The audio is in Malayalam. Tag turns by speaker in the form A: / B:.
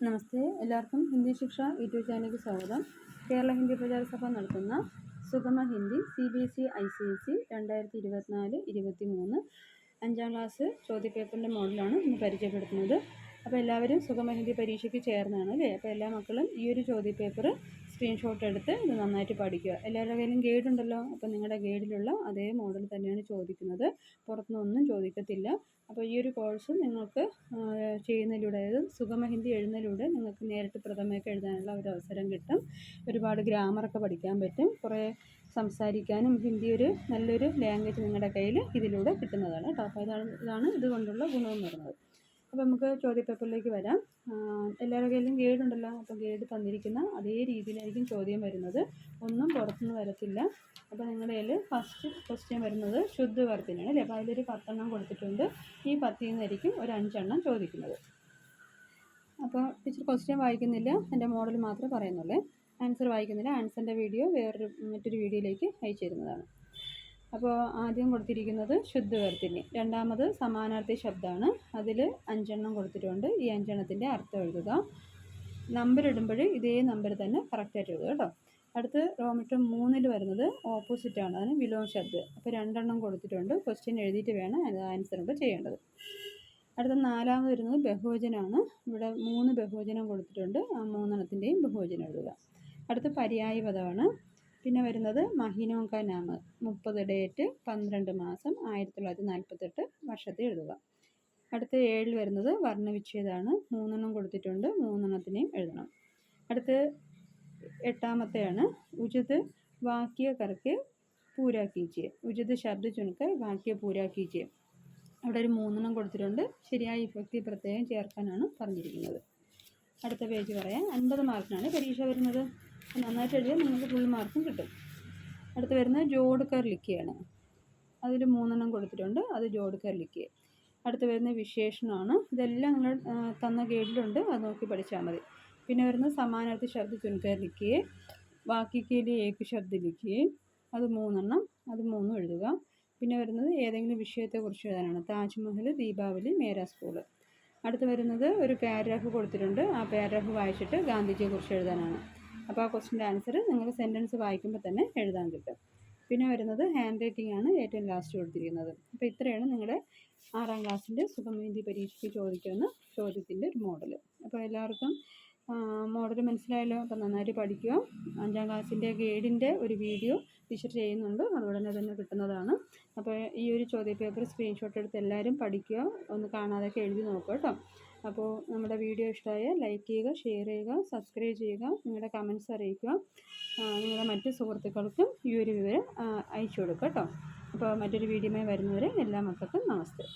A: നമസ്തേ. എല്ലാവർക്കും ഹിന്ദി ശിക്ഷ യൂട്യൂബ് ചാനലിലേക്ക് സ്വാഗതം. കേരള ഹിന്ദി പ്രചാര സഭ നടത്തുന്ന Sugama Hindi C B S E I C S E രണ്ടായിരത്തി ഇരുപത്തിനാല് ഇരുപത്തി മൂന്ന് അഞ്ചാം ക്ലാസ് ചോദ്യപേപ്പറിന്റെ മോഡലാണ് ഇന്ന് പരിചയപ്പെടുത്തുന്നത്. അപ്പോൾ എല്ലാവരും സുഗമ ഹിന്ദി പരീക്ഷയ്ക്ക് ചേർന്നാണ് അല്ലേ? അപ്പോൾ എല്ലാ മക്കളും ഈ ഒരു ചോദ്യപേപ്പർ സ്ക്രീൻഷോട്ട് എടുത്ത് ഇത് നന്നായിട്ട് പഠിക്കുക. എല്ലാവരുടെ കയ്യിലും ഗൈഡ് ഉണ്ടല്ലോ? അപ്പോൾ നിങ്ങളുടെ ഗൈഡിലുള്ള അതേ മോഡൽ തന്നെയാണ് ചോദിക്കുന്നത്. പുറത്തുനിന്നൊന്നും ചോദിക്കത്തില്ല. അപ്പോൾ ഈ ഒരു കോഴ്സ് നിങ്ങൾക്ക് ചെയ്യുന്നതിലൂടെ അതായത് സുഗമ ഹിന്ദി എഴുതുന്നതിലൂടെ നിങ്ങൾക്ക് നേരിട്ട് പ്രഥമയൊക്കെ എഴുതാനുള്ള ഒരു അവസരം കിട്ടും. ഒരുപാട് ഗ്രാമറൊക്കെ പഠിക്കാൻ പറ്റും. കുറേ സംസാരിക്കാനും ഹിന്ദി ഒരു നല്ലൊരു ലാംഗ്വേജ് നിങ്ങളുടെ കയ്യിൽ ഇതിലൂടെ കിട്ടുന്നതാണ് കേട്ടോ. അപ്പോൾ ഇതാണ് ഇതാണ് ഇതുകൊണ്ടുള്ള ഗുണമെന്ന് പറയുന്നത്. അപ്പോൾ നമുക്ക് ചോദ്യപേപ്പറിലേക്ക് വരാം. എല്ലാവരുടെ കയ്യിലും ഗൈഡ് ഉണ്ടല്ലോ അപ്പോൾ ഗൈഡ് തന്നിരിക്കുന്ന അതേ രീതിയിലായിരിക്കും ചോദ്യം വരുന്നത്. ഒന്നും പുറത്തുനിന്ന് വരത്തില്ല. അപ്പോൾ നിങ്ങളുടെ കയ്യിൽ ഫസ്റ്റ് ക്വസ്റ്റ്യൻ വരുന്നത് ശുദ്ധവർത്തിനാണ് അല്ലേ? അപ്പോൾ അതിലൊരു പത്തെണ്ണം കൊടുത്തിട്ടുണ്ട്. ഈ പത്തിൽ നിന്നായിരിക്കും ഒരു അഞ്ചെണ്ണം ചോദിക്കുന്നത്. അപ്പോൾ ടീച്ചർ ക്വസ്റ്റ്യൻ വായിക്കുന്നില്ല. എന്റെ മോഡൽ മാത്രമേ പറയുന്നുള്ളൂ. ആൻസർ വായിക്കുന്നില്ല. ആൻസറിന്റെ വീഡിയോ വേറൊരു മറ്റൊരു വീഡിയോയിലേക്ക് അയച്ചു തരുന്നതാണ്. അപ്പോൾ ആദ്യം കൊടുത്തിരിക്കുന്നത് ശുദ്ധവർത്തിനി രണ്ടാമത് സമാനാർത്ഥി ശബ്ദമാണ്. അതിൽ അഞ്ചെണ്ണം കൊടുത്തിട്ടുണ്ട്. ഈ അഞ്ചെണ്ണത്തിന്റെ അർത്ഥം എഴുതുക. നമ്പർ ഇടുമ്പോൾ ഇതേ നമ്പർ തന്നെ കറക്റ്റായിട്ട് എഴുതുക കേട്ടോ. അടുത്ത് റോമിറ്റം മൂന്നിൽ വരുന്നത് ഓപ്പോസിറ്റാണ് അതിന് വിലോം ശബ്ദം. അപ്പോൾ രണ്ടെണ്ണം കൊടുത്തിട്ടുണ്ട്. ക്വസ്റ്റ്യൻ എഴുതിയിട്ട് വേണം അത് ആൻസർ കൂടെ ചെയ്യേണ്ടത്. അടുത്ത നാലാമത് വരുന്നത് ബഹുവചനമാണ്. ഇവിടെ മൂന്ന് ബഹുവചനം കൊടുത്തിട്ടുണ്ട്. ആ മൂന്നെണ്ണത്തിന്റെയും ബഹുവചനം എഴുതുക. അടുത്ത പര്യായ പദമാണ് പിന്നെ വരുന്നത് മഹിനോങ്ക നാമ്. മുപ്പത് ഡേറ്റ് പന്ത്രണ്ട് മാസം ആയിരത്തി തൊള്ളായിരത്തി നാൽപ്പത്തെട്ട് വർഷത്തിൽ എഴുതുക. അടുത്ത ഏഴിൽ വരുന്നത് വർണവിച്ഛേദമാണ്. മൂന്നെണ്ണം കൊടുത്തിട്ടുണ്ട്. മൂന്നെണ്ണത്തിനെയും എഴുതണം. അടുത്ത് എട്ടാമത്തെയാണ്. ഉചിത് വാക്യ കറക്ക് പൂരാ കീജിയെ ഉചിത് ശബ്ദ ചുണക്ക് വാക്യ പൂരാ കീജിയെ അവിടെ ഒരു മൂന്നെണ്ണം കൊടുത്തിട്ടുണ്ട്. ശരിയായ വിഭക്തി പ്രത്യേകം ചേർക്കാനാണ് പറഞ്ഞിരിക്കുന്നത്. അടുത്ത പേജ് പറയാം. അൻപത് മാർക്കിനാണ് പരീക്ഷ വരുന്നത്. നന്നായിട്ട് എഴുതിയാൽ നിങ്ങൾക്ക് ഫുൾ മാർക്കും കിട്ടും. അടുത്ത് വരുന്നത് ജോഡ് കർ ലിക്കിയാണ് അതിൽ മൂന്നെണ്ണം കൊടുത്തിട്ടുണ്ട്. അത് ജോഡ് കർ ലിക്കി അടുത്ത് വരുന്ന വിശേഷണമാണ്. ഇതെല്ലാം നിങ്ങൾ തന്ന ഗൈഡിലുണ്ട് അത് നോക്കി പഠിച്ചാൽ മതി. പിന്നെ വരുന്നത് സമാനാർത്ഥി ശബ്ദ ചുൻകർ ബാക്കി ബാക്കിക്കേലി ഏക്ക് ശബ്ദ ലിക്കിയെ അത് മൂന്നെണ്ണം. അത് മൂന്നും എഴുതുക. പിന്നെ വരുന്നത് ഏതെങ്കിലും വിഷയത്തെക്കുറിച്ച് എഴുതാനാണ്. താജ്മഹൽ ദീപാവലി മേരാ സ്കൂൾ അടുത്ത് വരുന്നത് ഒരു പാരഗ്രാഫ് കൊടുത്തിട്ടുണ്ട്. ആ പാരഗ്രാഫ് വായിച്ചിട്ട് ഗാന്ധിജിയെക്കുറിച്ച് എഴുതാനാണ്. അപ്പോൾ ആ ക്വസ്റ്റിന്റെ ആൻസർ നിങ്ങൾക്ക് സെന്റൻസ് വായിക്കുമ്പോൾ തന്നെ എഴുതാൻ കിട്ടും. പിന്നെ വരുന്നത് ഹാൻഡ് റൈറ്റിംഗ് ആണ് ഏറ്റവും ലാസ്റ്റ് കൊടുത്തിരിക്കുന്നത്. അപ്പോൾ ഇത്രയാണ് നിങ്ങളുടെ ആറാം ക്ലാസ്സിന്റെ സുഗമഹിന്ദി പരീക്ഷയ്ക്ക് ചോദിക്കുന്ന ചോദ്യത്തിന്റെ ഒരു മോഡൽ അപ്പോൾ എല്ലാവർക്കും മോഡൽ മനസ്സിലായല്ലോ? അപ്പോൾ നന്നായിട്ട് പഠിക്കുക. അഞ്ചാം ക്ലാസ്സിന്റെ ഗൈഡിന്റെ ഒരു വീഡിയോ ടീച്ചർ ചെയ്യുന്നുണ്ട്. അതുടനെ തന്നെ കിട്ടുന്നതാണ്. അപ്പോൾ ഈ ഒരു ചോദ്യ പേപ്പർ സ്ക്രീൻഷോട്ട് എടുത്ത് എല്ലാവരും പഠിക്കുക. ഒന്ന് കാണാതൊക്കെ എഴുതി നോക്കുക കേട്ടോ. അപ്പോൾ നമ്മുടെ വീഡിയോ ഇഷ്ടമായാൽ ലൈക്ക് ചെയ്യുക ഷെയർ ചെയ്യുക സബ്സ്ക്രൈബ് ചെയ്യുക നിങ്ങളുടെ കമന്റ്സ് അറിയിക്കുക. നിങ്ങളുടെ മറ്റ് സുഹൃത്തുക്കൾക്കും ഈ ഒരു വിവരം അയച്ചു കൊടുക്കുക കേട്ടോ. അപ്പോൾ മറ്റൊരു വീഡിയോയുമായി വരുന്നവരെ എല്ലാ മക്കൾക്കും നമസ്തേ.